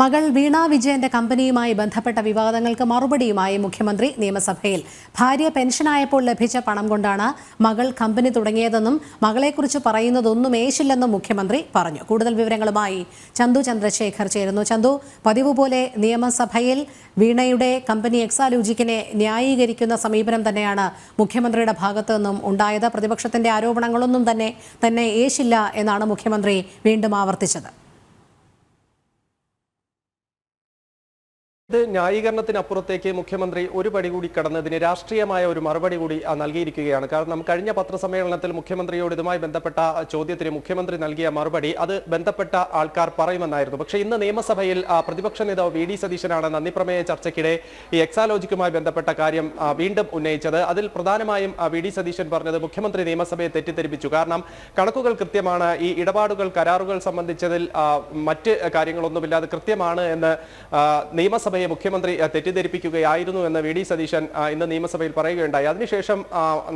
മകൾ വീണ വിജയന്റെ കമ്പനിയുമായി ബന്ധപ്പെട്ട വിവാദങ്ങൾക്ക് മറുപടിയുമായി മുഖ്യമന്ത്രി നിയമസഭയിൽ. ഭാര്യ പെൻഷനായപ്പോൾ ലഭിച്ച പണം കൊണ്ടാണ് മകൾ കമ്പനി തുടങ്ങിയതെന്നും മകളെക്കുറിച്ച് പറയുന്നതൊന്നും ഏശില്ലെന്നും മുഖ്യമന്ത്രി പറഞ്ഞു. കൂടുതൽ വിവരങ്ങളുമായി ചന്തു ചന്ദ്രശേഖർ ചേരുന്നു. ചന്തു പതിവ് പോലെ നിയമസഭയിൽ വീണയുടെ കമ്പനി എക്സാലൂജിക്കിനെ ന്യായീകരിക്കുന്ന സമീപനം തന്നെയാണ് മുഖ്യമന്ത്രിയുടെ ഭാഗത്തു നിന്നും ഉണ്ടായത്. പ്രതിപക്ഷത്തിന്റെ ആരോപണങ്ങളൊന്നും തന്നെ തന്നെ ഏശില്ല എന്നാണ് മുഖ്യമന്ത്രി വീണ്ടും ആവർത്തിച്ചത്. ഇത് ന്യായീകരണത്തിനപ്പുറത്തേക്ക് മുഖ്യമന്ത്രി ഒരു പടി കൂടി കടന്നതിന് രാഷ്ട്രീയമായ ഒരു മറുപടി കൂടി നൽകിയിരിക്കുകയാണ്. കാരണം കഴിഞ്ഞ പത്രസമ്മേളനത്തിൽ മുഖ്യമന്ത്രിയോട് ഇതുമായി ബന്ധപ്പെട്ട ചോദ്യത്തിന് മുഖ്യമന്ത്രി നൽകിയ മറുപടി അത് ബന്ധപ്പെട്ട ആൾക്കാർ പറയുമെന്നായിരുന്നു. പക്ഷേ ഇന്ന് നിയമസഭയിൽ പ്രതിപക്ഷ നേതാവ് വി ഡി സതീശനാണ് നന്ദിപ്രമേയ ചർച്ചയ്ക്കിടെ ഈ എക്സാലോജിക്കുമായി ബന്ധപ്പെട്ട കാര്യം വീണ്ടും ഉന്നയിച്ചത്. അതിൽ പ്രധാനമായും വി ഡി സതീശൻ പറഞ്ഞത് മുഖ്യമന്ത്രി നിയമസഭയെ തെറ്റിദ്ധരിപ്പിച്ചു. കാരണം കണക്കുകൾ കൃത്യമാണ് ഈ ഇടപാടുകൾ കരാറുകൾ സംബന്ധിച്ചതിൽ മറ്റ് കാര്യങ്ങളൊന്നുമില്ലാതെ കൃത്യമാണ് എന്ന് ആ, നിയമസഭയെ മുഖ്യമന്ത്രി തെറ്റിദ്ധരിപ്പിക്കുകയായിരുന്നു എന്ന് വി. ഡി. സതീശൻ ഇന്ന് നിയമസഭയിൽ പറയുകയുണ്ടായി. അതിനുശേഷം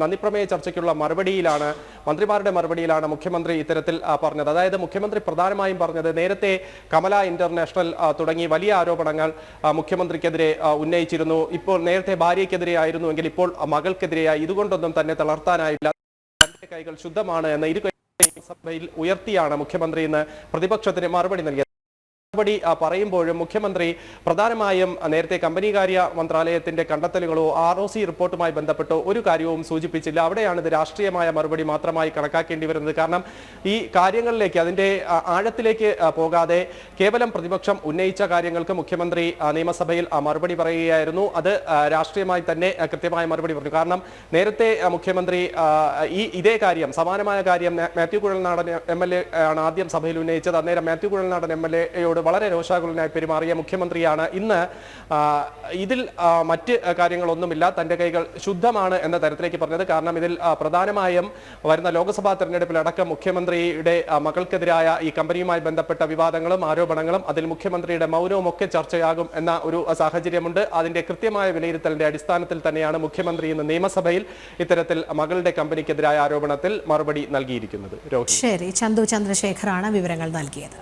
നന്ദിപ്രമേയ ചർച്ചയ്ക്കുള്ള മറുപടിയിലാണ് മന്ത്രിമാരുടെ മറുപടിയിലാണ് മുഖ്യമന്ത്രി ഇത്തരത്തിൽ പറഞ്ഞത്. അതായത് മുഖ്യമന്ത്രി പ്രധാനമായും പറഞ്ഞത് നേരത്തെ കമല ഇന്റർനാഷണൽ തുടങ്ങി വലിയ ആരോപണങ്ങൾ മുഖ്യമന്ത്രിക്കെതിരെ ഉന്നയിച്ചിരുന്നു. ഇപ്പോൾ നേരത്തെ ഭാര്യയ്ക്കെതിരെ ആയിരുന്നുവെങ്കിൽ ഇപ്പോൾ മകൾക്കെതിരെയായി. ഇതുകൊണ്ടൊന്നും തന്നെ തളർത്താനായില്ല. തന്റെ കൈകൾ ശുദ്ധമാണ് എന്ന ഇരു സഭയിൽ ഉയർത്തിയാണ് മുഖ്യമന്ത്രി ഇന്ന് പ്രതിപക്ഷത്തിന് മറുപടി നൽകിയത്. ആ, പറയുമ്പോഴും മുഖ്യമന്ത്രി പ്രധാനമായും നേരത്തെ നേരത്തെ കമ്പനികാര്യ മന്ത്രാലയത്തിന്റെ കണ്ടെത്തലുകളോ ആർ ഒ സി റിപ്പോർട്ടുമായി ബന്ധപ്പെട്ടോ ഒരു കാര്യവും സൂചിപ്പിച്ചില്ല. അവിടെയാണ് ഇത് രാഷ്ട്രീയമായ മറുപടി മാത്രമായി കണക്കാക്കേണ്ടി വരുന്നത്. കാരണം ഈ കാര്യങ്ങളിലേക്ക് അതിന്റെ ആഴത്തിലേക്ക് പോകാതെ കേവലം പ്രതിപക്ഷം ഉന്നയിച്ച കാര്യങ്ങൾക്ക് മുഖ്യമന്ത്രി നിയമസഭയിൽ മറുപടി പറയുകയായിരുന്നു. അത് രാഷ്ട്രീയമായി തന്നെ കൃത്യമായ മറുപടി പറഞ്ഞു. കാരണം നേരത്തെ മുഖ്യമന്ത്രി ഈ ഇതേ കാര്യം സമാനമായ കാര്യം Mathew Kuzhalnadan M L A ആണ് ആദ്യം സഭയിൽ ഉന്നയിച്ചത്. അന്നേരം മാത്യു കുഴൽനാടൻ എം എൽ എയോട് വളരെ രോഷാകുലനായി പെരുമാറിയ മുഖ്യമന്ത്രിയാണ്. ഇന്ന് ഇതിൽ മറ്റ് കാര്യങ്ങളൊന്നുമില്ല. തന്റെ കൈകൾ ശുദ്ധമാണ് എന്ന തരത്തിലേക്ക് പറഞ്ഞത്. കാരണം ഇതിൽ പ്രധാനമായും വരുന്ന ലോക്സഭാ തെരഞ്ഞെടുപ്പിലടക്കം മുഖ്യമന്ത്രിയുടെ മകൾക്കെതിരായ ഈ കമ്പനിയുമായി ബന്ധപ്പെട്ട വിവാദങ്ങളും ആരോപണങ്ങളും അതിൽ മുഖ്യമന്ത്രിയുടെ മൗനവും ഒക്കെ ചർച്ചയാകും എന്ന ഒരു സാഹചര്യമുണ്ട്. അതിന്റെ കൃത്യമായ വിലയിരുത്തലിന്റെ അടിസ്ഥാനത്തിൽ തന്നെയാണ് മുഖ്യമന്ത്രി ഇന്ന് നിയമസഭയിൽ ഇത്തരത്തിൽ മകളുടെ കമ്പനിക്കെതിരായ ആരോപണത്തിൽ മറുപടി നൽകിയിരിക്കുന്നത്. ശരി. ചന്തു ചന്ദ്രശേഖറാണ് വിവരങ്ങൾ നൽകിയത്.